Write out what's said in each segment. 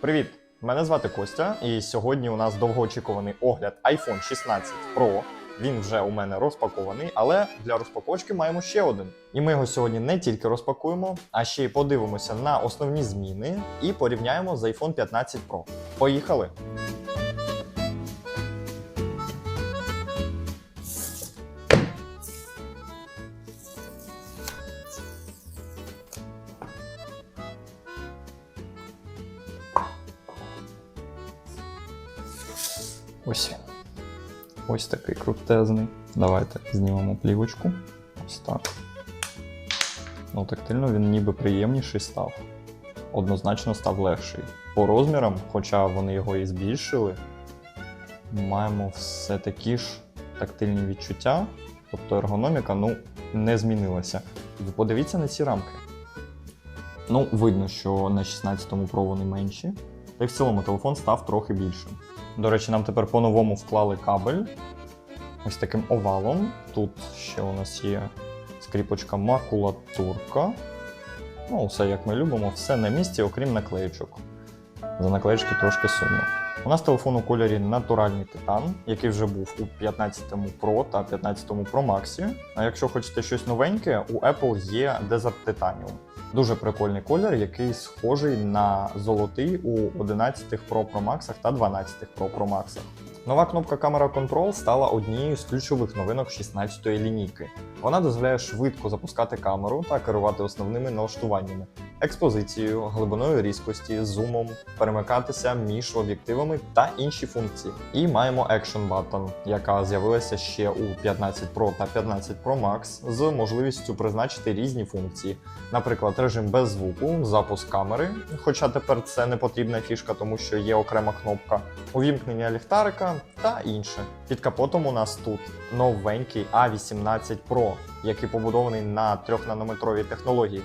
Привіт! Мене звати Костя, і сьогодні у нас довгоочікуваний огляд iPhone 16 Pro. Він вже у мене розпакований, але для розпаковочки маємо ще один. І ми його сьогодні не тільки розпакуємо, а ще й подивимося на основні зміни і порівняємо з iPhone 15 Pro. Поїхали! Ось. Ось такий крутезний. Давайте знімемо плівочку. Ось так. Ну, тактильно він ніби приємніший став. Однозначно став легший. По розмірам, хоча вони його і збільшили, маємо все такі ж тактильні відчуття. Тобто ергономіка ну, не змінилася. Подивіться на ці рамки. Ну, видно, що на 16-му Pro вони менші. Та й в цілому телефон став трохи більшим. До речі, нам тепер по-новому вклали кабель. Ось таким овалом. Тут ще у нас є скріпочка макулатурка. Ну, все як ми любимо, все на місці, окрім наклеїчок. За наклеїчки трошки сумно. У нас телефон у кольорі натуральний титан, який вже був у 15 Pro та 15 Pro Max. А якщо хочете щось новеньке, у Apple є Desert Titanium. Дуже прикольний колір, який схожий на золотий у 11 Pro Pro Max та 12 Pro Pro Max. Нова кнопка Camera Control стала однією з ключових новинок 16-ї лінійки. Вона дозволяє швидко запускати камеру та керувати основними налаштуваннями, експозицією, глибиною різкості, зумом, перемикатися між об'єктивами та інші функції. І маємо Action Button, яка з'явилася ще у 15 Pro та 15 Pro Max з можливістю призначити різні функції, наприклад, режим без звуку, запуск камери, хоча тепер це не потрібна фішка, тому що є окрема кнопка, увімкнення ліхтарика та інше. Під капотом у нас тут новенький A18 Pro, який побудований на 3-нанометровій технології.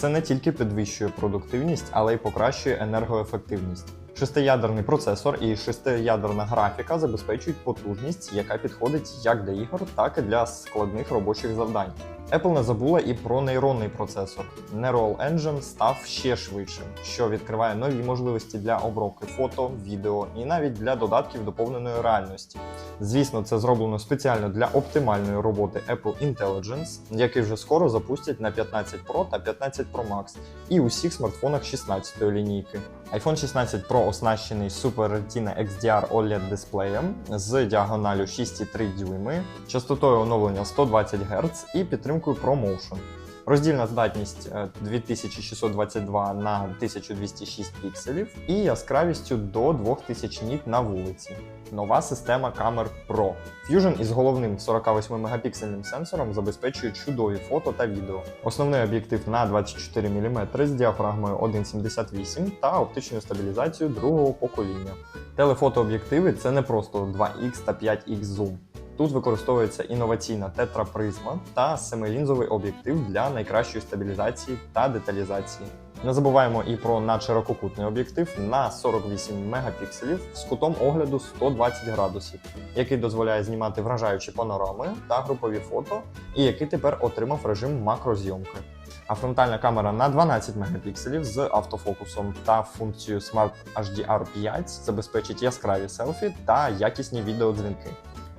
Це не тільки підвищує продуктивність, але й покращує енергоефективність. Шестиядерний процесор і шестиядерна графіка забезпечують потужність, яка підходить як для ігор, так і для складних робочих завдань. Apple не забула і про нейронний процесор. Neural Engine став ще швидшим, що відкриває нові можливості для обробки фото, відео і навіть для додатків доповненої реальності. Звісно, це зроблено спеціально для оптимальної роботи Apple Intelligence, який вже скоро запустять на 15 Pro та 15 Pro Max і усіх смартфонах 16-ї лінійки. iPhone 16 Pro оснащений Super Retina XDR OLED дисплеєм з діагоналю 6,3 дюйми, частотою оновлення 120 Гц і підтримкою ProMotion. Роздільна здатність е, 2622 на 1206 пікселів і яскравістю до 2000 ніт на вулиці. Нова система камер Pro. Fusion із головним 48 мегапіксельним сенсором забезпечує чудові фото та відео. Основний об'єктив на 24 мм з діафрагмою 1,78 та оптичною стабілізацією другого покоління. Телефотооб'єктиви це не просто 2х та 5х зум. Тут використовується інноваційна тетрапризма та семилінзовий об'єктив для найкращої стабілізації та деталізації. Не забуваємо і про надширококутний об'єктив на 48 мегапікселів з кутом огляду 120 градусів, який дозволяє знімати вражаючі панорами та групові фото, і який тепер отримав режим макрозйомки. А фронтальна камера на 12 мегапікселів з автофокусом та функцією Smart HDR 5 забезпечить яскраві селфі та якісні відеодзвінки.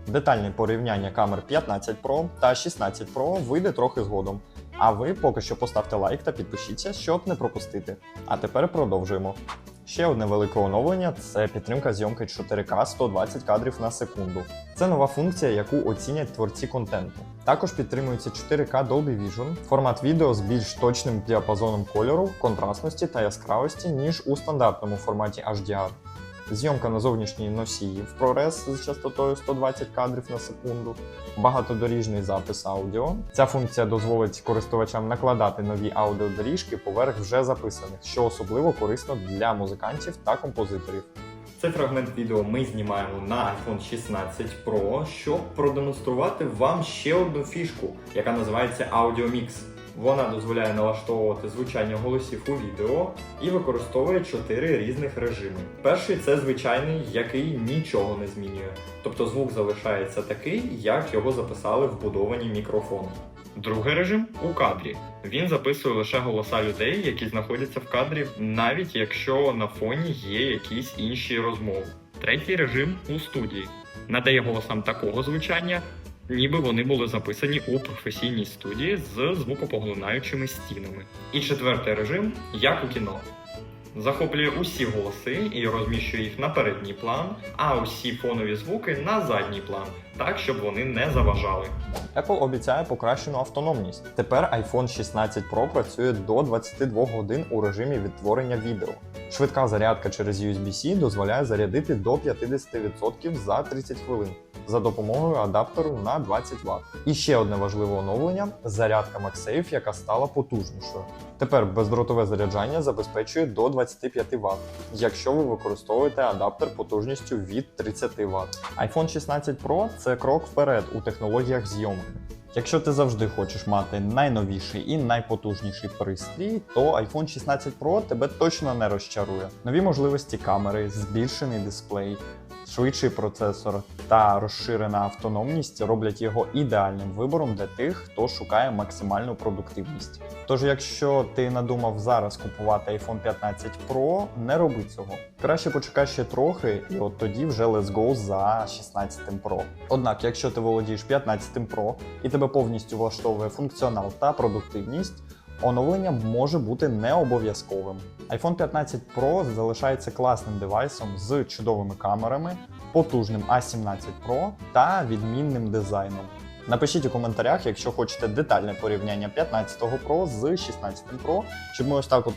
Детальне порівняння камер 15 Pro та 16 Pro вийде трохи згодом. А ви поки що поставте лайк та підпишіться, щоб не пропустити. А тепер продовжуємо. Ще одне велике оновлення це підтримка зйомки 4К 120 кадрів на секунду. Це нова функція, яку оцінять творці контенту. Також підтримується 4К Dolby Vision, формат відео з більш точним діапазоном кольору, контрастності та яскравості, ніж у стандартному форматі HDR. Зйомка на зовнішній носії в ProRes з частотою 120 кадрів на секунду, багатодоріжний запис аудіо. Ця функція дозволить користувачам накладати нові аудіодоріжки поверх вже записаних, що особливо корисно для музикантів та композиторів. Цей фрагмент відео ми знімаємо на iPhone 16 Pro, щоб продемонструвати вам ще одну фішку, яка називається Audio Mix. Вона дозволяє налаштовувати звучання голосів у відео і використовує чотири різних режими. Перший це звичайний, який нічого не змінює, тобто звук залишається такий, як його записали вбудовані мікрофони. Другий режим у кадрі. Він записує лише голоса людей, які знаходяться в кадрі, навіть якщо на фоні є якісь інші розмови. Третій режим у студії надає голосам такого звучання, ніби вони були записані у професійній студії з звукопоглинаючими стінами. І четвертий режим як у кіно. Захоплює усі голоси і розміщує їх на передній план, а усі фонові звуки на задній план, так щоб вони не заважали. Apple обіцяє покращену автономність. Тепер iPhone 16 Pro працює до 22 годин у режимі відтворення відео. Швидка зарядка через USB-C дозволяє зарядити до 50% за 30 хвилин за допомогою адаптеру на 20 Вт. І ще одне важливе оновлення зарядка MagSafe, яка стала потужнішою. Тепер бездротове заряджання забезпечує до 25 Вт, якщо ви використовуєте адаптер потужністю від 30 Вт. iPhone 16 Pro це крок вперед у технологіях зйомки. Якщо ти завжди хочеш мати найновіший і найпотужніший пристрій, то iPhone 16 Pro тебе точно не розчарує. Нові можливості камери, збільшений дисплей, швидший процесор та розширена автономність роблять його ідеальним вибором для тих, хто шукає максимальну продуктивність. Тож, якщо ти надумав зараз купувати iPhone 15 Pro, не роби цього. Краще почекай ще трохи, і от тоді вже let's go за 16 Pro. Однак, якщо ти володієш 15 Pro і тебе повністю влаштовує функціонал та продуктивність, оновлення може бути не обов'язковим. iPhone 15 Pro залишається класним девайсом з чудовими камерами, потужним A17 Pro та відмінним дизайном. Напишіть у коментарях, якщо хочете детальне порівняння 15 Pro з 16 Pro, щоб ми ось так от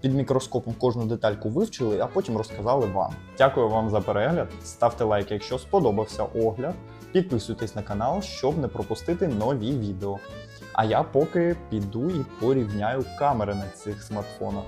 під мікроскопом кожну детальку вивчили, а потім розказали вам. Дякую вам за перегляд. Ставте лайк, якщо сподобався огляд. Підписуйтесь на канал, щоб не пропустити нові відео. А я поки піду і порівняю камери на цих смартфонах.